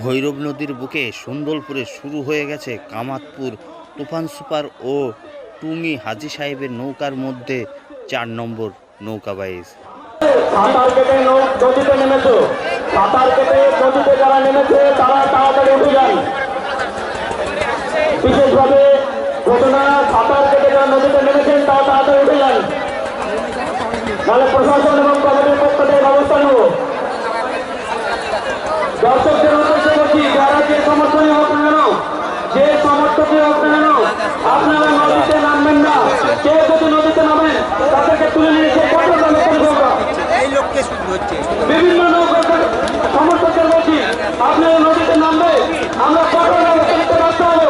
ভৈরব নদীর বুকে সুন্দরপুরে শুরু হয়ে গেছে কামাতপুর, তুফান সুপার ও টুঙ্গি হাজি সাহেবের নৌকার মধ্যে চার নম্বর নৌকা বিশেষভাবে ঘটনা, সাঁতার কেটে যারা নদীতে নেমেছেন, তারা তাড়াতাড়ি উঠে যান। নাহলে প্রশাসন এবং কমিটির পক্ষ থেকে ব্যবস্থা নেব দর্শকদের উদ্দেশ্যে বলছি যারা যে সমর্থনই হোক না কেন যে সমর্থকই হোক না কেন আপনারা নদীতে নামবেন না কে যদি নদীতে নামেন তাদেরকে তুলে নিয়ে এসে এই লোককে শুরু হচ্ছে বিভিন্ন নৌকার সমর্থকদের বলছি আপনারা নদীতে নামবে আমরা কঠোর ব্যবস্থা নিতে হব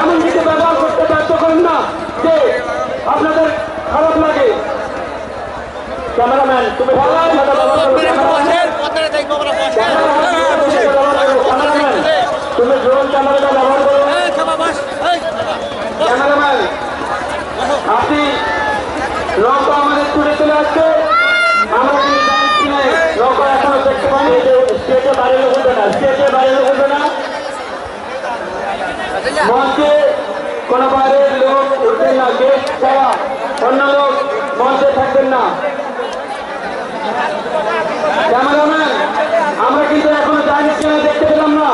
এমন কিছু ব্যবহার করতে ব্যর্থ করেন না যে আপনাদের খারাপ লাগে ক্যামেরাম্যান তুমি ভালো তুমি ড্রোন ক্যামেরাটা ব্যবহার করো ক্যামেরাম্যান আপনি নৌকা আমাদের তুলে চলে আসছে আমরা কিন্তু জানছি না নৌকা এখনও দেখতে পাইনি এই যে স্টেজে বাইরে লোক উঠবে না স্টেজে বাইরে লোক উঠবে না মঞ্চে কোনো বাইরের লোক উঠবেন না গেস্ট ছাড়া অন্য লোক মঞ্চে থাকবেন না। ক্যামেরাম্যান, আমরা কিন্তু এখনও জানি কিনা দেখতে পেলাম না।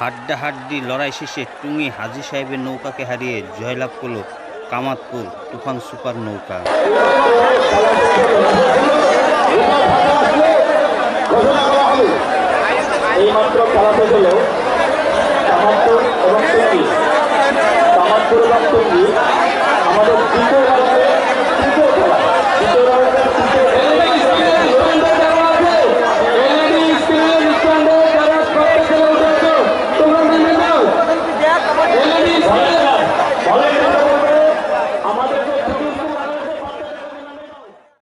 হাড্ডাহাড্ডি লড়াই শেষে টুঙ্গি হাজি সাহেবের নৌকাকে হারিয়ে জয়লাভ করল কামাতপুর তুফান সুপার নৌকা।